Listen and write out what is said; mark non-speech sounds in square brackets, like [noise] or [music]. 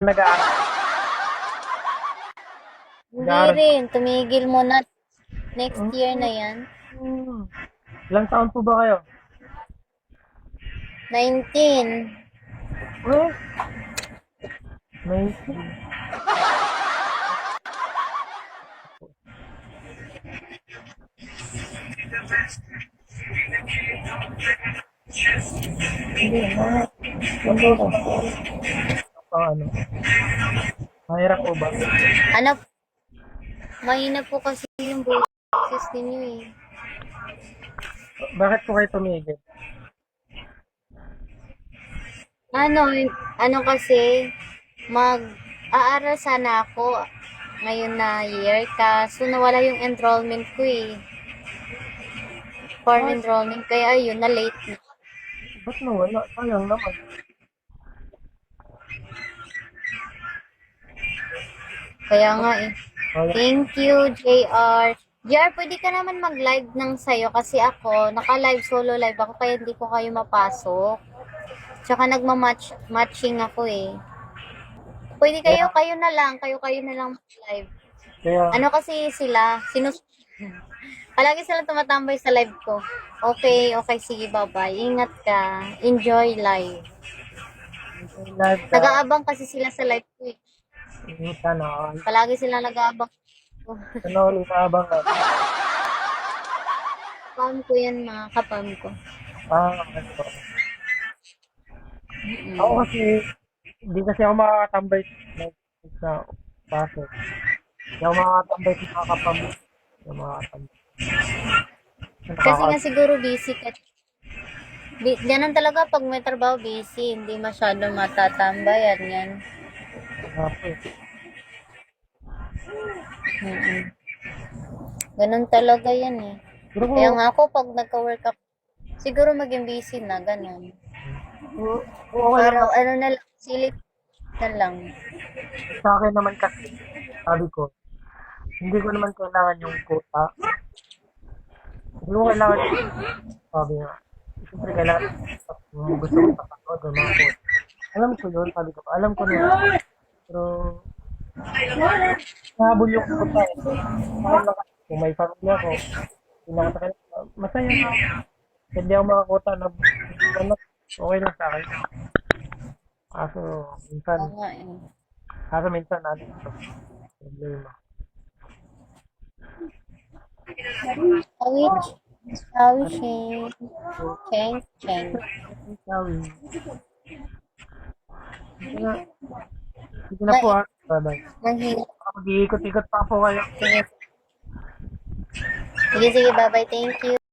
nag-aaral. Hindi Nag-aaral. rin. Tumigil mo na. Next year na yan. Hmm. Ilang taon po ba kayo? 19. Eh? May... Hindi na. Hindi na. Paano? Mahirap po ba? Ano? Mahina po kasi yung boses ninyo eh. Bakit po kayo tumigil? Ano, ano kasi, mag, aaral sana ako ngayon na year, kaso nawala yung enrollment ko eh. Form enrollment, kaya ayun, na late na. Ba't nawala? Sayang naman. Kaya nga eh. Thank you, JR. JR, pwede ka naman mag-live ng sayo kasi ako, naka-live solo live ako kaya hindi ko kayo mapasok. Tsaka nagma-match matching ako eh. Pwede kayo, kayo na lang, kayo kayo na lang live. Kaya, Ano kasi sila, sinus... [laughs] Palagi sila tumatambay sa live ko. Okay, okay, sige, bye-bye. Ingat ka. Enjoy live. live ka. Nag-aabang kasi sila sa live ko eh. Sana, Palagi sila nag-aabang. sana ulit abang ka. Kapam ko yan, mga kapam ko. Ah, ano. Ako kasi, hindi kasi ako makakatambay sa pasok. Hindi ako makakatambay sa mga kapamilya. Hindi ako makakatambay. Kasi nga siguro busy ka. Bi- ganun talaga pag may trabaho busy, hindi masyado matatambayan yan. Mm-mm. Ganun talaga yan eh. Pero kung, Kaya nga ako pag nagka-work ako, siguro maging busy na, ganun. kung, kung okay Para lang ano na lang, silip na lang. sa akin naman kasi, sabi ko, hindi ko naman kailangan yung quota. Hindi ko kailangan, sabi nga, siyempre kailangan, kung gusto ko papanood ng mga quota. Alam ko yun, sabi ko, alam ko na. Pero, nahabol yung kasi, kung may pamilya ko, pinakita ka masaya na. Hindi ako makakota na, ano, okay lang sa akin. Kaso, minsan, eh. kaso minsan, ano, problema. Awit, awi shing, cheng, cheng. Sabi. Sige na. Po ha. Bye-bye. Manghina. Mag-iikot-ikot pa po kayo. Sige, sige, bye-bye. Thank you.